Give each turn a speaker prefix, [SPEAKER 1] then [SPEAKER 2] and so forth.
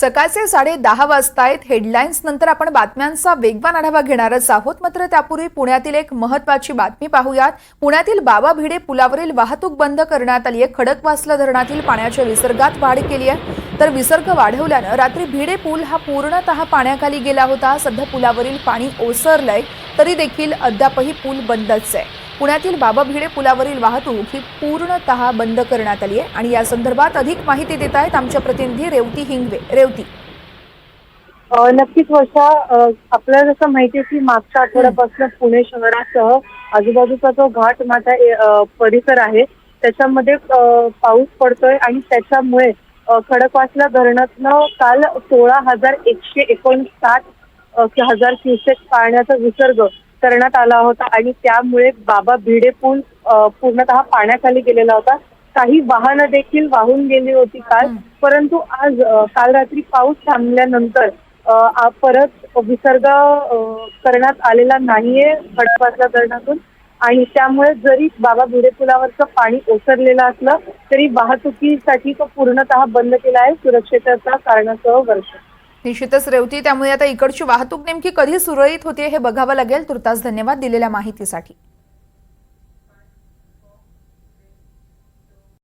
[SPEAKER 1] सकाळचे साडे दहा वाजतायत. हेडलाईन्स नंतर आपण बातम्यांचा वेगवान आढावा घेणारच आहोत. मात्र त्यापूर्वी पुण्यातील एक महत्वाची बातमी पाहूयात. पुण्यातील बाबा भिडे पुलावरील वाहतूक बंद करण्यात आली आहे. खडकवासला धरणातील पाण्याच्या विसर्गात वाढ केली आहे. तर विसर्ग वाढवल्यानं रात्री भिडे पूल हा पूर्णतः पाण्याखाली गेला होता. सध्या पुलावरील पाणी ओसरलंय. तरी देखील अद्यापही पूल बंदच आहे. पुण्यातील बाबा भिडे पुलावरील वाहतूक ही पूर्णतः बंद करण्यात आली आहे आणि या संदर्भात अधिक माहिती देत आहेत आमच्या प्रतिनिधी रेवती हिंगवे. रेवती.
[SPEAKER 2] नक्कीच वर्षा आपल्याला जसं माहिती आहे की मागच्या आठवड्यापासून पुणे शहरासह आजूबाजूचा जो घाट माझा परिसर आहे त्याच्यामध्ये पाऊस पडतोय आणि त्याच्यामुळे खडकवासला धरणातनं काल सोळा हजार एकशे एकोणसाठ हजार क्युसेक पाण्याचा विसर्ग करण्यात आला होता आणि त्यामुळे बाबा भिडे पूल पूर्णतः पाण्याखाली गेलेला होता. काही वाहनं देखील वाहून गेली होती काल. परंतु आज काल रात्री पाऊस थांबल्यानंतर परत विसर्ग करण्यात आलेला नाहीये खडकवासला धरणातून. आणि त्यामुळे जरी बाबा भिडे पुलावरचं पाणी ओसरलेलं असलं तरी वाहतुकीसाठी तो पूर्णतः बंद केला आहे. सुरक्षेच्या कारणासह वर्ष
[SPEAKER 1] निश्चितच रेवती त्यामुळे आता इकडची वाहतूक नेमकी कधी सुरळीत होते हे बघावं लागेल. तुर्तास धन्यवाद दिलेल्या माहितीसाठी.